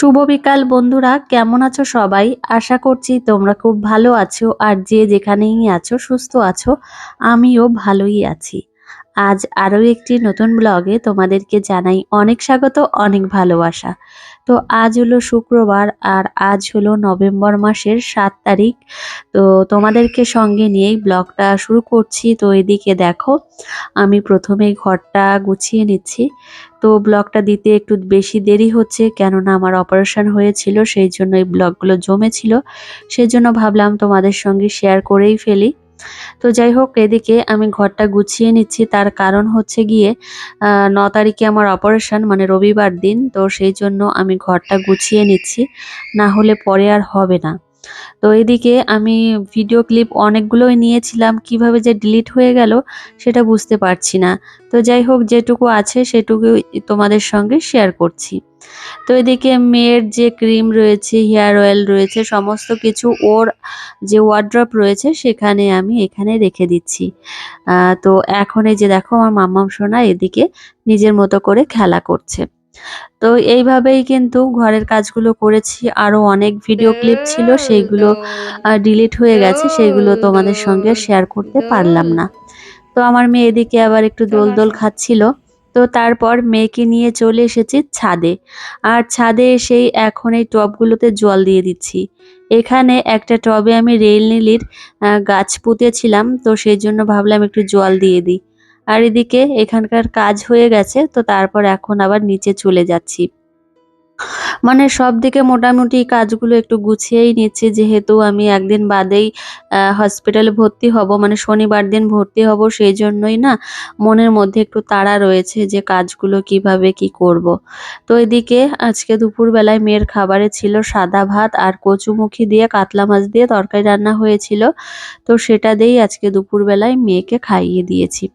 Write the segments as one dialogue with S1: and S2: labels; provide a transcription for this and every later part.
S1: শুভ বিকাল বন্ধুরা, কেমন আছো সবাই? আশা করছি তোমরা খুব ভালো আছো আর যে যেখানেই আছো, সুস্থ আছো, আমিও ভালোই আছি। আজ আরও একটি নতুন ব্লগে তোমাদেরকে জানাই অনেক স্বাগত, অনেক ভালোবাসা। তো আজ হলো শুক্রবার আর আজ হলো নভেম্বর মাসের সাত তারিখ। তো তোমাদেরকে সঙ্গে নিয়েই ব্লগটা শুরু করছি। তো এদিকে দেখো, আমি প্রথমে ঘরটা গুছিয়ে নিচ্ছি। তো ব্লগটা দিতে একটু বেশি দেরি হচ্ছে কেননা আমার অপারেশন হয়েছিল, সেই জন্য এই ব্লগগুলো জমেছিল। সেই জন্য ভাবলাম তোমাদের সঙ্গে শেয়ার করেই ফেলি। তো যাই হোক এদিকে আমি ঘরটা গুছিয়ে নিচ্ছি। তার কারণ হচ্ছে গিয়ে ন তারিখে আমার অপারেশন মানে রবিবার দিন। তো সেই জন্য আমি ঘরটা গুছিয়ে নিচ্ছি। না হলে পরে আর হবে না। তো এদিকে আমি ভিডিও ক্লিপ অনেকগুলোই নিয়েছিলাম, কীভাবে যে ডিলিট হয়ে গেল সেটা বুঝতে পারছি না। তো যাই হোক, যেটুকু আছে সেটুকু তোমাদের সঙ্গে শেয়ার করছি। তো এদিকে মেয়ের যে ক্রিম রয়েছে হেয়ার অয়েল রয়েছে, সমস্ত কিছু ওর যে ওয়ার্ড্রপ রয়েছে সেখানে আমি এখানে রেখে দিচ্ছি। তো এখন এই যে দেখো আমার মাম্মাম সোনা এদিকে নিজের মতো করে খেলা করছে। তো এইভাবেই কিন্তু ঘরের কাজগুলো করেছি। আরও অনেক ভিডিও ক্লিপ ছিল, সেইগুলো ডিলিট হয়ে গেছে, সেইগুলো তোমাদের সঙ্গে শেয়ার করতে পারলাম না। তো আমার মেয়ে এদিকে আবার একটু দোল দোল খাচ্ছিল। তো তারপর মেয়েকে নিয়ে চলে এসেছি ছাদে। আর ছাদে এসেই এখন এই টবগুলোতে জল দিয়ে দিচ্ছি। এখানে একটা টবে আমি রেল নীলির গাছ পুঁতেছিলাম, তো সেই জন্য ভাবলাম একটু জল দিয়ে দিই। আর এদিকে এখানকার কাজ হয়ে গেছে, তো তারপর এখন আবার নিচে চলে যাচ্ছি মানে সব দিকে মোটামুটি কাজগুলো একটু গুছিয়েই নিচ্ছি, যেহেতু আমি একদিন বাদেই হসপিটালে ভর্তি হব মানে শনিবার দিন ভর্তি হব, সেই জন্যই না মনের মধ্যে একটু তাড়া রয়েছে যে কাজগুলো কীভাবে কি করব। তো এদিকে আজকে দুপুরবেলায় মেয়ের খাবারে ছিল সাদা ভাত আর কচুমুখী দিয়ে কাতলা মাছ দিয়ে তরকারি রান্না হয়েছিল, তো সেটা দিয়েই আজকে দুপুরবেলায় মেয়েকে খাইয়ে দিয়েছি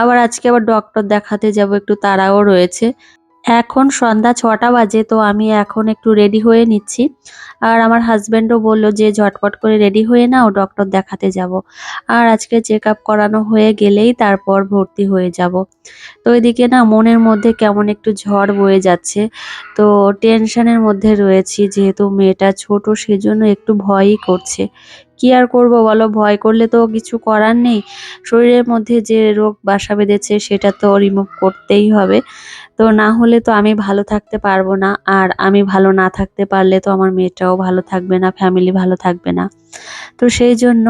S1: আবার আজকে আবার ডক্টর দেখাতে যাব, একটু তাড়াও রয়েছে এখন সন্ধ্যা ছটা বাজে, তো আমি এখন একটু রেডি হয়ে নিচ্ছি আর আমার হাজব্যান্ডও বলল যে, ঝটপট করে রেডি হয়ে নাও ডক্টর দেখাতে যাব। আর আজকে চেক আপ করানো হয়ে গেলেই তারপর ভর্তি হয়ে যাব। তো এদিকে না, মনের মধ্যে কেমন একটু ঝড় বয়ে যাচ্ছে তো টেনশনের মধ্যে রয়েছি, যেহেতু মেয়েটা ছোট, সেজন্য একটু ভয়ই করছে কি আর করব বলো? ভয় করলে তো কিছু করার নেই। শরীরের মধ্যে যে রোগ বাসা বেঁধেছে সেটা তো রিমুভ করতেই হবে। তো না হলে তো আমি ভালো থাকতে পারব না। আর আমি ভালো না থাকতে পারলে তো আমার মেয়েটাও ভালো থাকবে না ফ্যামিলি ভালো থাকবে না। তো সেই জন্য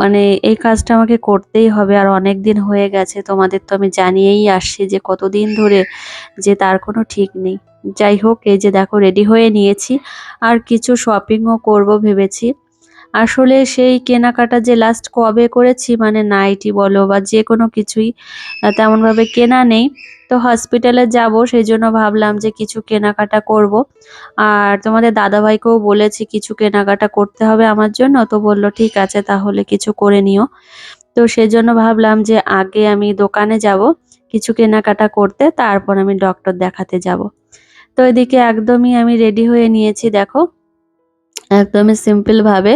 S1: মানে এই কাজটা আমাকে করতেই হবে। আর অনেক দিন হয়ে গেছে, তোমাদের তো আমি জানিয়েই আসছি যে কতদিন ধরে যে তার কোনো ঠিক নেই। যাই হোক, এই যে দেখো রেডি হয়ে নিয়েছি। আর কিছু শপিংও করব ভেবেছি। আসলে সেই কেনাকাটা যে লাস্ট কবে করেছি মানে নাইটি বলো বা যে কোনো কিছুই তেমনভাবে কেনা নেই। তো হসপিটালে যাব, সেই জন্য ভাবলাম যে কিছু কেনাকাটা করব। আর তোমাদের দাদাভাইকেও বলেছি কিছু কেনাকাটা করতে হবে আমার জন্য, তো বলল, ঠিক আছে, তাহলে কিছু করে নিও। তো সেই জন্য ভাবলাম যে আগে আমি দোকানে যাব কিছু কেনাকাটা করতে, তারপর আমি ডক্টর দেখাতে যাব। তো এদিকে একদমই আমি রেডি হয়ে নিয়েছি, দেখো। একদমই সিম্পলভাবে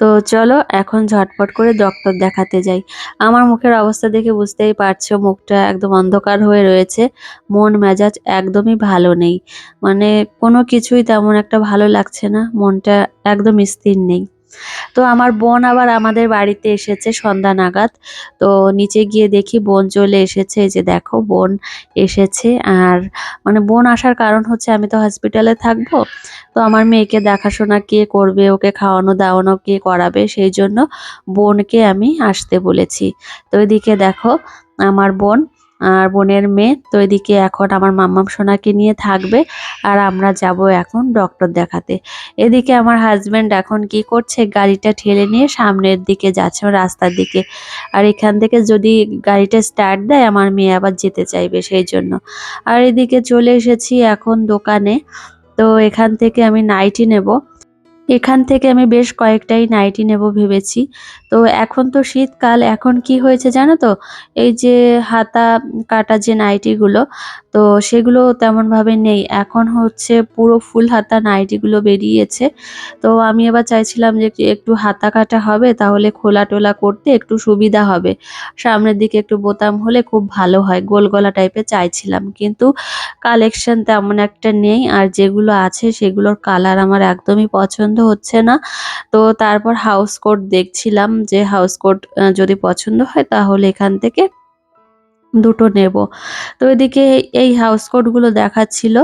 S1: তো চলো এখন ঝটপট করে ডক্টর দেখাতে যাই। আমার মুখের অবস্থা দেখে বুঝতেই পারছ, মুখটা একদম অন্ধকার হয়ে রয়েছে। মন মেজাজ একদমই ভালো নেই। মানে কোনো কিছুই তেমন একটা ভালো লাগছে না। মনটা একদম স্থির নেই। তো আমার বোন আবার আমাদের বাড়িতে এসেছে সন্ধ্যা নাগাদ। তো নিচে গিয়ে দেখি বোন চলে এসেছে যে দেখো বোন এসেছে। আর মানে বোন আসার কারণ হচ্ছে আমি তো হসপিটালে থাকব, তো আমার মেয়েকে দেখাশোনা কে করবে, ওকে খাওয়ানো দাওয়ানো কে করাবে, সেই জন্য বোনকে আমি আসতে বলেছি। তো এদিকে দেখো আমার বোন আর বোনের মেয়ে। তো এদিকে এখন আমার মাম্মাম সোনাকে নিয়ে থাকবে আর আমরা যাব এখন ডক্টর দেখাতে। এদিকে আমার হাজব্যান্ড এখন কি করছে? গাড়িটা ঠেলে নিয়ে সামনের দিকে যাচ্ছে, রাস্তার দিকে। আর এখান থেকে যদি গাড়িটা স্টার্ট দেয়, আমার মেয়ে আবার যেতে চাইবে সেই জন্য। আর এদিকে চলে এসেছি এখন দোকানে। তো এখান থেকে আমি নাইটি নেব। এখান থেকে আমি বেশ কয়েকটাই নাইটি নেব ভেবেছি। তো এখন তো শীতকাল, এখন কি হয়েছে জানো তো? এই যে হাতা কাটা যে নাইটিগুলো তো সেগুলো তেমনভাবে নেই। এখন হচ্ছে পুরো ফুল হাতা নাইটিগুলো বেরিয়েছে। তো আমি এবার চাইছিলাম যে একটু হাতা কাটা হবে, তাহলে খোলা টোলা করতে একটু সুবিধা হবে। সামনের দিকে একটু বোতাম হলে খুব ভালো হয়, গোল গলা টাইপের চাইছিলাম। কিন্তু কালেকশন তেমন একটা নেই, আর যেগুলো আছে সেগুলোর কালার আমার একদমই পছন্দ হচ্ছে না। তো তারপর হাউস কোট দেখছিলাম যে হাউস কোট যদি পছন্দ হয় তাহলে এখান থেকে দুটো নেব। তো ওইদিকে এই হাউস কোটগুলো দেখাচ্ছিল।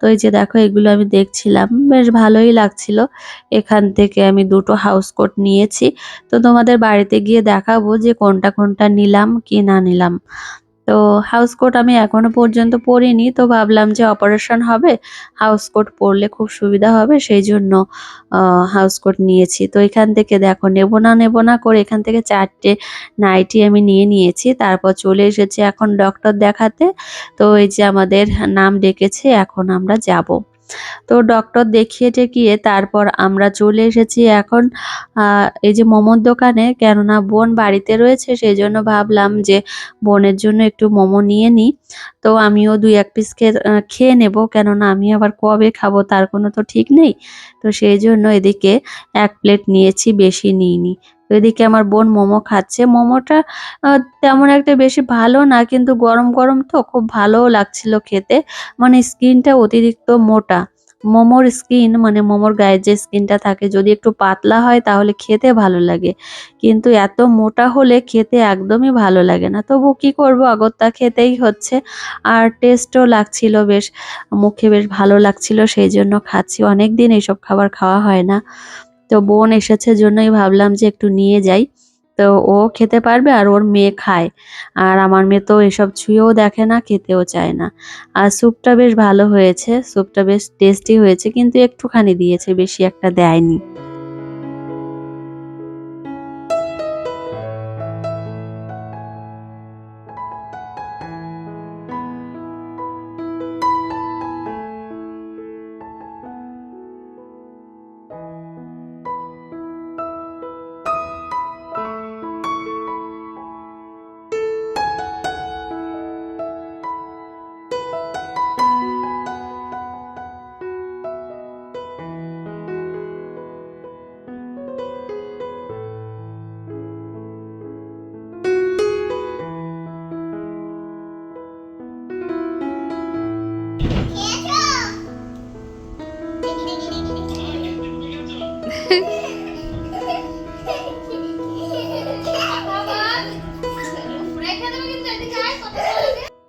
S1: তো এই যে দেখো, এগুলো আমি দেখছিলাম। বেশ ভালোই লাগছিল। এখান থেকে আমি দুটো হাউস কোট নিয়েছি। তো তোমাদের বাড়িতে গিয়ে দেখাবো যে কোনটা কোনটা নিলাম কি না নিলাম। তো হাউস কোট আমি এখনও পর্যন্ত পরিনি, তো ভাবলাম যে অপারেশন হবে হাউস কোট পরলে খুব সুবিধা হবে, সেই জন্য হাউস কোট নিয়েছি। তো এখান থেকে দেখো, নেব না নেব না করে এখান থেকে চারটে নাইটি আমি নিয়ে নিয়েছি, তারপর চলে এসেছি এখন ডক্টর দেখাতে। তো এই যে আমাদের নাম ডেকেছে, এখন আমরা যাব। তো ডক্টর দেখিয়ে টেকিয়ে তারপর আমরা চলে এসেছি এখন এই যে মোমোর দোকানে। কেননা বোন বাড়িতে রয়েছে, সেই জন্য ভাবলাম যে বোনের জন্য একটু মোমো নিয়ে নিই তো আমিও দুই এক পিস খেয়ে নেব। কেননা আমি আবার কবে খাব তার কোনো তো ঠিক নেই। তো সেই জন্য এদিকে এক প্লেট নিয়েছি, বেশি নিইনি। এদিকে আমার বোন মোমো খাচ্ছে। মোমোটা তেমন একটা বেশি ভালো না, কিন্তু গরম গরম তো খুব ভালোও লাগছিল খেতে। মানে স্কিনটা অতিরিক্ত মোটা। মোমোর স্কিন মানে মোমোর গায়ের যে স্কিনটা থাকে, যদি একটু পাতলা হয় তাহলে খেতে ভালো লাগে। কিন্তু এত মোটা হলে খেতে একদমই ভালো লাগে না। তবু কি করব অগত্যা খেতেই হচ্ছে। আর টেস্টও লাগছিল বেশ, মুখে বেশ ভালো লাগছিল, সেই জন্য খাচ্ছি। অনেক দিন এইসব খাবার খাওয়া হয় না। তো বোন এসেছে জন্যই ভাবলাম যে একটু নিয়ে যাই। তো ও খেতে পারবে আর ওর মেয়ে খায়। আর আমার মেয়ে তো এসব ছুঁয়েও দেখে না, খেতেও চায় না। আর স্যুপটা বেশ ভালো হয়েছে, স্যুপটা বেশ টেস্টি হয়েছে, কিন্তু একটুখানি দিয়েছে, বেশি একটা দেয়নি।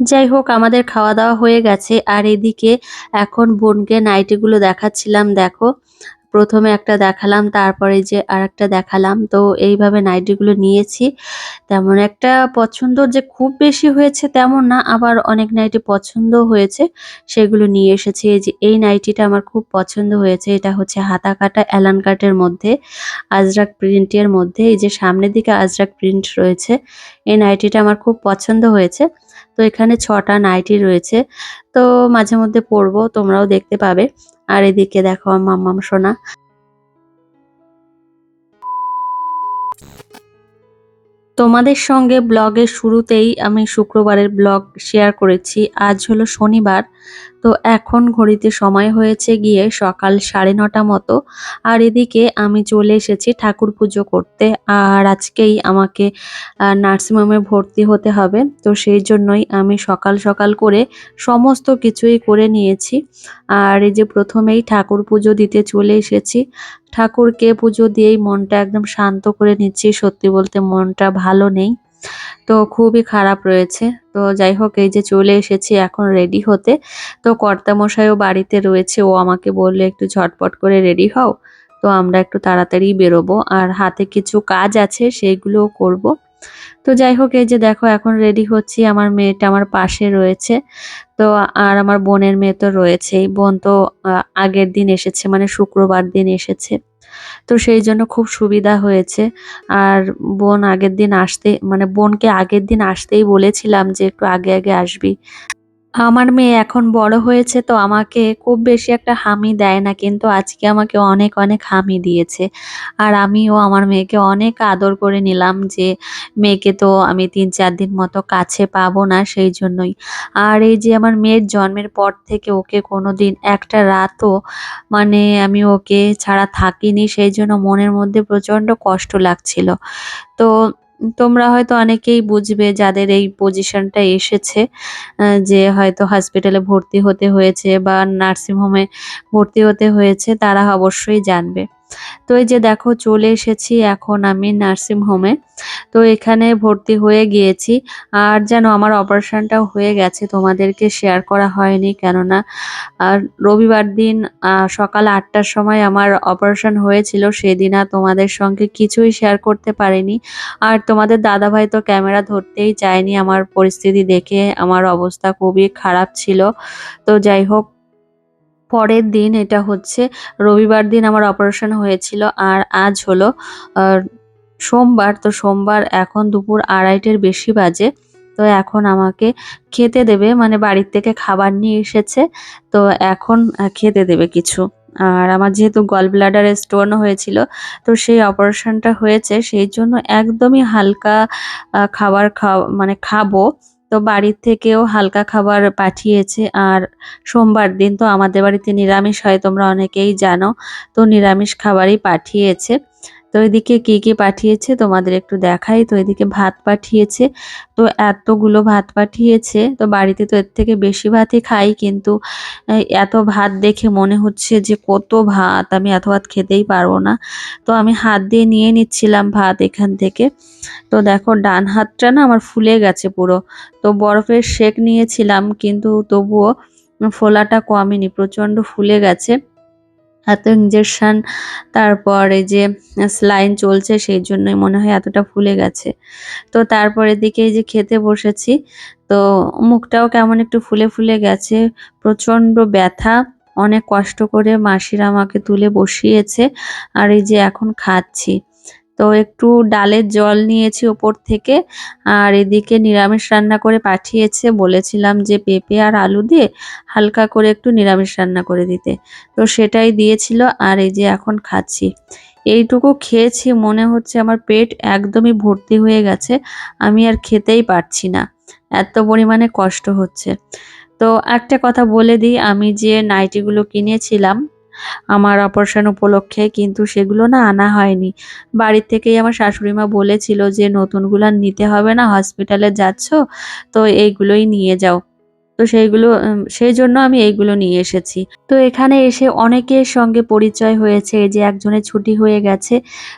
S1: যাই হোক, আমাদের খাওয়া দাওয়া হয়ে গেছে। আর এদিকে এখন বোনকে নাইটিগুলো দেখাচ্ছিলাম, দেখো। প্রথমে একটা দেখালাম, তারপরে যে আর একটা দেখালাম। তো এইভাবে নাইটিগুলো নিয়েছি। তেমন একটা পছন্দ যে খুব বেশি হয়েছে তেমন না, আবার অনেক নাইটি পছন্দ হয়েছে। সেগুলো নিয়ে এসেছি। এই যে এই নাইটিটা আমার খুব পছন্দ হয়েছে। এটা হচ্ছে হাতা কাটা অ্যালান কাটের মধ্যে, আজরাক প্রিন্টের মধ্যে। এই যে সামনের দিকে আজরাক প্রিন্ট রয়েছে। এই নাইটিটা আমার খুব পছন্দ হয়েছে। এখানে ছটা নাইটি রয়েছে। তো মাঝে মধ্যে পরবো, তোমরাও দেখতে পাবে। আর এদিকে দেখো মাম্মাম সোনা। তোমাদের সঙ্গে ব্লগের শুরুতেই আমি শুক্রবারের ব্লগ শেয়ার করেছি। আজ হলো শনিবার। তো এখন ঘড়িতে সময় হয়েছে গিয়ে সকাল সাড়ে নটা মতো। আর এদিকে আমি চলে এসেছি ঠাকুর পুজো করতে। আর আজকেই আমাকে নার্সিংহোমে ভর্তি হতে হবে। তো সেই জন্যই আমি সকাল সকাল করে সমস্ত কিছুই করে নিয়েছি। আর এই যে প্রথমেই ঠাকুর পুজো দিতে চলে এসেছি। ঠাকুরকে পুজো দিয়েই মনটা একদম শান্ত করে নিচ্ছি। সত্যি বলতে মনটা ভালো নেই। তো খুবই খারাপ রয়েছে। তো যাই হোক, এই যে চলে এসেছি এখন রেডি হতে। তো কর্তামশাইও বাড়িতে রয়েছে। ও আমাকে বললে, একটু ঝটপট করে রেডি হও। তো আমরা একটু তাড়াতাড়ি বেরোবো। আর হাতে কিছু কাজ আছে সেইগুলোও করব। তো যাই হোক, এই যে দেখো, এখন রেডি হচ্ছি। আমার মেয়েটা আমার পাশে রয়েছে। তো আর আমার বোনের মেয়ে তো রয়েছেই। বোন তো আগের দিন এসেছে মানে শুক্রবার দিন এসেছে। তো সেই জন্য খুব সুবিধা হয়েছে। আর বোন আগের দিন আসতে মানে বোনকে আগের দিন আসতেই বলেছিলাম যে একটু আগে আগে আসবি। আমার মেয়ে এখন বড় হয়েছে তো আমাকে খুব বেশি একটা হামি দেয় না, কিন্তু আজকে আমাকে অনেক অনেক হামি দিয়েছে। আর আমিও আমার মেয়েকে অনেক আদর করে নিলাম যে মেয়েকে তো আমি তিন, চার দিন মতো কাছে পাবো না সেই জন্যই। আর এই যে আমার মেয়ের জন্মের পর থেকে ওকে কোনো দিন একটা রাতও মানে আমি ওকে ছাড়া থাকিনি, সেই জন্য মনের মধ্যে প্রচণ্ড কষ্ট লাগছিল। তো তোমরা হয়তো অনেকেই বুঝবে যাদের এই পজিশনটা এসেছে যে হয়তো হসপিটালে ভর্তি হতে হয়েছে বা নার্সিং হোমে ভর্তি হতে হয়েছে, তারা অবশ্যই জানবে। তো এই যে দেখো, চলে এসেছি এখন আমি নার্সিং হোমে তো এখানে ভর্তি হয়ে গিয়েছি। আর যেন আমার অপারেশনটাও হয়ে গেছে, তোমাদেরকে শেয়ার করা হয়নি কেননা, আর রবিবার দিন সকাল আটটার সময় আমার অপারেশন হয়েছিল, সেদিন আর তোমাদের সঙ্গে কিছুই শেয়ার করতে পারিনি। আর তোমাদের দাদাভাই তো ক্যামেরা ধরতেই চায়নি আমার পরিস্থিতি দেখে, আমার অবস্থা খুবই খারাপ ছিল। তো যাই হোক পরের দিন এটা হচ্ছে, রবিবার দিন আমার অপারেশন হয়েছিল আর আজ হলো সোমবার। তো সোমবার এখন দুপুর আড়াইটের বেশি বাজে। তো এখন আমাকে খেতে দেবে মানে বাড়ির থেকে খাবার নিয়ে এসেছে। তো এখন খেতে দেবে কিছু। আর আমার যেহেতু গল ব্লাডারে স্টোন হয়েছিল, তো সেই অপারেশনটা হয়েছে। সেই জন্য একদমই হালকা খাবার খাওয়া মানে খাব। তো বাড়ির থেকেও হালকা খাবার পাঠিয়েছে আর সোমবার দিন তো আমাদের বাড়িতে নিরামিষ হয়, তোমরা অনেকেই জানো। তো নিরামিষ খাবারই পাঠিয়েছে। তো এদিকে কি কি পাঠিয়েছে তোমাদের একটু দেখাই। তো এদিকে ভাত পাঠিয়েছে, তো এতগুলো ভাত পাঠিয়েছে, তো বাড়িতে তো এর থেকে বেশি ভাতই খাই, কিন্তু এত ভাত দেখে মনে হচ্ছে যে কত ভাত, আমি এত ভাত খেতেই পারব না। তো আমি হাত দিয়ে নিয়ে নিচ্ছিলাম ভাত এখান থেকে। তো দেখো ডান হাতটা না আমার ফুলে গেছে পুরো। তো বরফের শেক নিয়েছিলাম, কিন্তু তবুও ফোলাটা কমেনি, প্রচণ্ড ফুলে গেছে। এত ইঞ্জেকশন তারপরে যে স্লাইন চলছে, সেই জন্যই মনে হয় এতটা ফুলে গেছে। তো তারপরে দিকে যে খেতে বসেছি, তো মুখটাও কেমন একটু ফুলে ফুলে গেছে, প্রচণ্ড ব্যথা, অনেক কষ্ট করে মাসিরা আমাকে তুলে বসিয়েছে, আর এই যে এখন খাচ্ছি। তো একটু ডালের জল নিয়েছি ওপর থেকে, আর এদিকে নিরামিষ রান্না করে পাঠিয়েছে। বলেছিলাম যে পেঁপে আর আলু দিয়ে হালকা করে একটু নিরামিষ রান্না করে দিতে। তো সেটাই দিয়েছিল, আর এই যে এখন খাচ্ছি। এইটুকু খেয়েছি, মনে হচ্ছে আমার পেট একদমই ভর্তি হয়ে গেছে, আমি আর খেতেই পারছি না। এত পরিমাণে কষ্ট হচ্ছে। তো একটা কথা বলে দিই, আমি যে নাইটিগুলো কিনেছিলাম আমার অপারেশন উপলক্ষে, কিন্তু সেগুলো না আনা হয়নি। বাড়ির থেকেই আমার শাশুড়ি মা বলেছিল যে, নতুনগুলো নিতে হবে না, হসপিটালে যাচ্ছ, তো এইগুলোই নিয়ে যাও। তো সেইগুলো সেই জন্য আমি এইগুলো নিয়ে এসেছি। তো এখানে এসে অনেকের সঙ্গে পরিচয় হয়েছে, এই যে একজনের ছুটি হয়ে গেছে,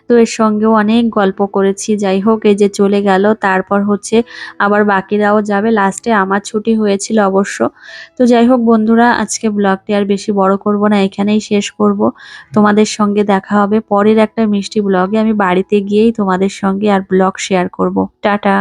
S1: তো এর সঙ্গেও অনেক গল্প করেছি। যাই হোক, এই যে চলে গেল, তারপর হচ্ছে আবার বাকিরাও যাবে। লাস্টে আমার ছুটি হয়েছিল অবশ্য। তো যাই হোক বন্ধুরা, আজকে ব্লগটি আর বেশি বড় করব না, এখানেই শেষ করব। তোমাদের সঙ্গে দেখা হবে পরের একটা মিষ্টি ব্লগে। আমি বাড়িতে গিয়েই তোমাদের সঙ্গে আর ব্লগ শেয়ার করব। টাটা!